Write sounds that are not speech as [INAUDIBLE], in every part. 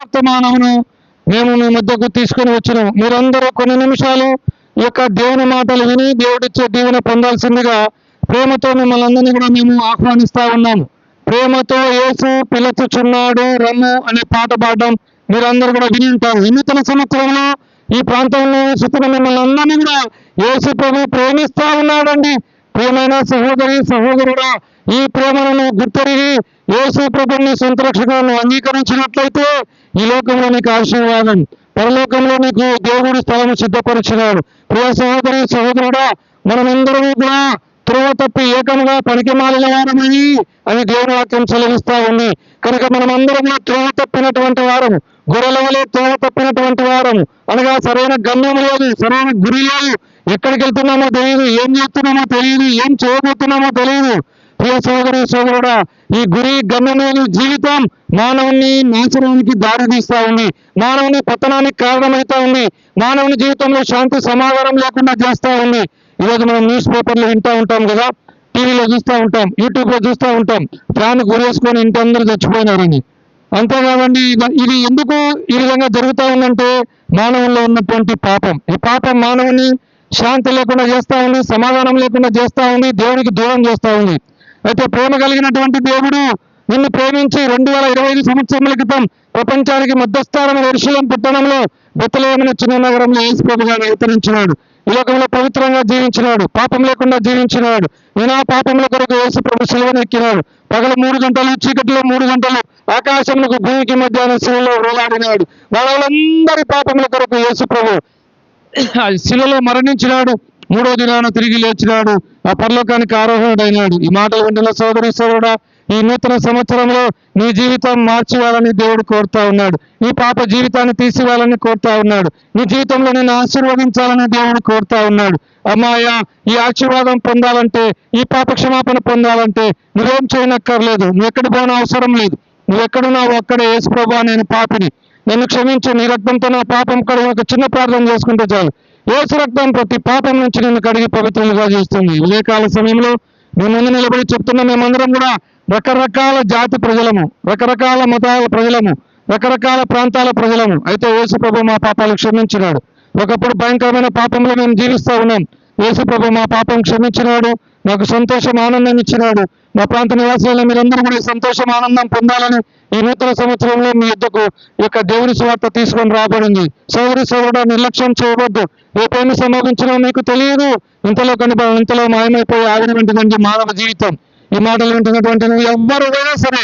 వర్తమానమును మేము మీ మధ్యకు తీసుకొని వచ్చినాం. మీరందరూ కొన్ని నిమిషాలు ఈ యొక్క దేవుని మాటలు విని దేవుడిచ్చే దీవెన పొందాల్సిందిగా ప్రేమతో మిమ్మల్ని అందరినీ కూడా మేము ఆహ్వానిస్తా ఉన్నాము. ప్రేమతో యేసు పిలుచుచున్నాడు రమ్ము అనే పాట పాడడం మీరందరూ కూడా విని ఉంటారు. వినూతన సంవత్సరంలో ఈ ప్రాంతంలో సుతున్న మిమ్మల్ని అందరినీ కూడా యేసు ప్రభు ప్రేమిస్తా ఉన్నాడండి. ప్రియమైన సహోదరి సహోదరుడా ఈ ప్రేమను గుర్తెరిగి యేసు ప్రభుని సొంత రక్షకులను అంగీకరించినట్లయితే ఈ లోకంలో నీకు ఆశీర్వాదం. పరలోకంలో నీకు దేవుడు స్థలము సిద్ధపరిచినాడు. ప్రియ సహోదరి సహోదరుడా మనమందరము కూడా త్రువ తప్పి ఏకముగా పనికి మాలిన వారమని అని దేవుని వాక్యం సెలవిస్తా ఉంది. కనుక మనం కూడా త్రోవ తప్పినటువంటి వారము. గొర్రెల వలె త్రోవ తప్పినటువంటి వారము. అనగా సరైన గమ్యం లేదు సరైన గురి లేదు. ఎక్కడికి వెళ్తున్నామో తెలియదు ఏం చేస్తున్నామో తెలియదు ఏం చేయబోతున్నామో తెలియదు. ప్రియ సోదరి సోదరుడా ఈ గురి గమ్యమైన జీవితం మానవుని నాశనానికి దారి తీస్తా ఉంది. మానవుని పతనానికి కారణమవుతా ఉంది. మానవుని జీవితంలో శాంతి సమాధానం లేకుండా చేస్తా ఉంది. ఈరోజు మనం న్యూస్ పేపర్లు వింటూ ఉంటాం కదా టీవీలో చూస్తూ ఉంటాం యూట్యూబ్లో చూస్తూ ఉంటాం. ఫ్యాన్ గురేసుకొని ఇంటి అందరూ చచ్చిపోయినారని అంతేకాదండి ఇది ఎందుకు ఈ విధంగా జరుగుతూ ఉందంటే మానవుల్లో ఉన్నటువంటి పాపం. ఈ పాపం మానవుని శాంతి లేకుండా చేస్తా ఉంది సమాధానం లేకుండా చేస్తా ఉంది దేవునికి దూరం చేస్తా ఉంది. అయితే ప్రేమ కలిగినటువంటి దేవుడు నిన్ను ప్రేమించి రెండు వేల ఇరవై ఐదు సంవత్సరముల క్రితం ప్రపంచానికి మధ్యస్థానం ఎరుశలం పుట్టడంలో బెత్తలేమని చిన్న నగరంలో యేసు ప్రభుగా అవతరించినాడు. ఈ లోకంలో పవిత్రంగా జీవించినాడు. పాపం లేకుండా జీవించినాడు. నేను ఆ పాపంలో కొరకు యేసు ప్రభు శిలువను ఎక్కినాడు పగలు మూడు గంటలు చీకటిలో మూడు గంటలు ఆకాశములకు భూమికి మధ్యాహ్న శిలలో వేలాడినాడు. వాళ్ళందరి పాపముల కొరకు యేసు ప్రభు ఆ శిలలో మరణించినాడు. మూడో దినాన తిరిగి లేచినాడు. ఆ పరలోకానికి ఆరోహణుడైనాడు. ఈ మాటలు వింటున్న సోదరి సోదరుడా ఈ నూతన సంవత్సరంలో నీ జీవితం మార్చివ్వాలని దేవుడు కోరుతా ఉన్నాడు. నీ పాప జీవితాన్ని తీసివ్వాలని కోరుతా ఉన్నాడు. నీ జీవితంలో నేను ఆశీర్వదించాలని దేవుడు కోరుతా ఉన్నాడు. అమ్మాయ ఈ ఆశీర్వాదం పొందాలంటే ఈ పాప క్షమాపణ పొందాలంటే నువ్వేం చేయనక్కర్లేదు. నువ్వు ఎక్కడ పోయిన అవసరం లేదు. నువ్వు ఎక్కడున్నావు అక్కడే యేసు ప్రభా నేను పాపిని. నన్ను క్షమించు నీ రక్తంతో నా పాపం కడుగు. ఒక చిన్న ప్రార్థన చేసుకుంటే చాలు. ఏసు రక్తం ప్రతి పాపం నుంచి నిన్ను కడిగి పవిత్రంగా చేస్తుంది. ఉదయకాల సమయంలో మేము ముందు నిలబడి చెప్తున్న మేమందరం కూడా రకరకాల జాతి ప్రజలము రకరకాల మతాల ప్రజలము రకరకాల ప్రాంతాల ప్రజలము. అయితే యేసుప్రభు మా పాపాలు క్షమించినాడు. ఒకప్పుడు భయంకరమైన పాపంలో మేము జీవిస్తూ ఉన్నాం. యేసుప్రభు మా పాపం క్షమించినాడు. నాకు సంతోషం ఆనందం ఇచ్చినాడు. మా ప్రాంత నివాసులను మీరందరూ కూడా సంతోషం ఆనందం పొందాలని ఈ నూతన సంవత్సరంలో మీ యొక్కకు యొక్క దేవుని స్వార్థ తీసుకొని రాబడింది. సోదరి సోదరుడు నిర్లక్ష్యం చేయవద్దు. రేపేమి సంభవించినా మీకు తెలియదు. ఇంతలో కనిపడ ఇంతలో మాయమైపోయి ఆవిడ వంటిదండి మానవ జీవితం. ఈ మాటలు వింటున్నటువంటి ఎవ్వరు అయినా సరే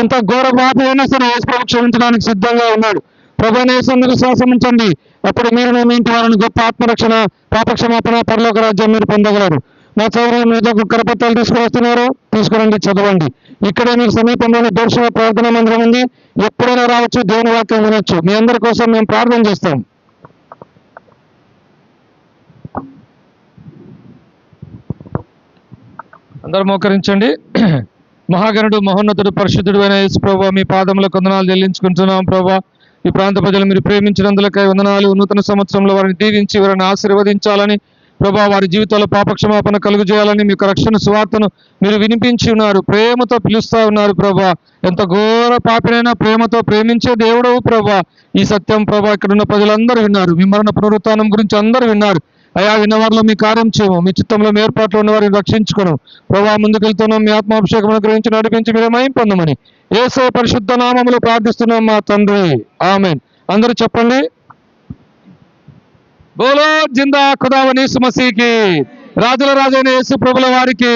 ఎంత ఘోర బాధ అయినా సరే యేసుప్రభు క్షమించడానికి సిద్ధంగా ఉన్నాడు. ప్రభనేశ్వరుని విశ్వాసం ఉంచండి. అప్పుడు మీరు మేము ఇంటి వారిని గొప్ప ఆత్మరక్షణ పాపక్షమాపణ పరలోక రాజ్యం మీరు పొందగలరు. నా చదువు మీద కరపత్రాలు తీసుకువస్తున్నారు తీసుకురండి చదవండి. ఇక్కడే మీకు సమీపంలోనే దర్శన ప్రార్థన మందిరం ఉంది. ఎప్పుడైనా రావచ్చు దేవుని వాక్యం వినొచ్చు. మీ అందరి కోసం మేము ప్రార్థన చేస్తాం. అందరూ మోకరించండి. [CLEARS THROAT] మహాగణుడు మహోన్నతుడు పరిశుద్ధుడు అయిన యేసు ప్రభా మీ పాదముల కొందనాలు చెల్లించుకుంటున్నాం ప్రభా. ఈ ప్రాంత ప్రజలు మీరు ప్రేమించినందులకై వందనాలు. నూతన సంవత్సరంలో వారిని దీవించి వారిని ఆశీర్వదించాలని ప్రభా వారి జీవితంలో పాపక్షమాపణ కలుగు చేయాలని మీకు రక్షణ సువార్తను మీరు వినిపించి ఉన్నారు. ప్రేమతో పిలుస్తా ఉన్నారు ప్రభా. ఎంత ఘోర పాపినైనా ప్రేమతో ప్రేమించే దేవుడవు ప్రభా. ఈ సత్యం ప్రభా ఇక్కడ ఉన్న ప్రజలందరూ విన్నారు. మీ మరణ పునరుత్నం గురించి అందరూ విన్నారు. అయా విన్నవారిలో మీ కార్యం చేయము మీ చిత్తంలో మీ ఏర్పాట్లో ఉన్న వారిని రక్షించుకోను. ప్రభా ముందుకెళ్తున్నాం మీ ఆత్మాభిషేకం అనుగ్రహించి నడిపించి మీరు మయం పొందమని. ఏసో పరిశుద్ధ నామములు ప్రార్థిస్తున్నాం మా తండ్రి. ఆమె అందరూ చెప్పండి. బోలో జిందా ఖుదావని సుమసీకి రాజుల రాజైన యేసు ప్రభుల వారికి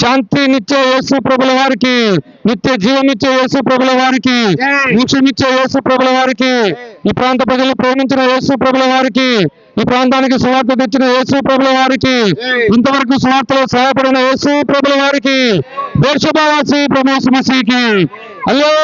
శాంతి నిత్య యేసు ప్రభుల వారికి నిత్య జీవమిచ్చే యేసు ప్రభుల వారికి మోక్షమిచ్చే యేసు ప్రభుల వారికి ఈ ప్రాంత ప్రజలు ప్రేమించిన యేసు ప్రభుల వారికి ఈ ప్రాంతానికి సువార్త తెచ్చిన యేసు ప్రభుల వారికి ఇంతవరకు సువార్తలో సహాయపడిన యేసు ప్రభుల వారికి దేశభావాసి ప్రభు సుమసీకి అల్లో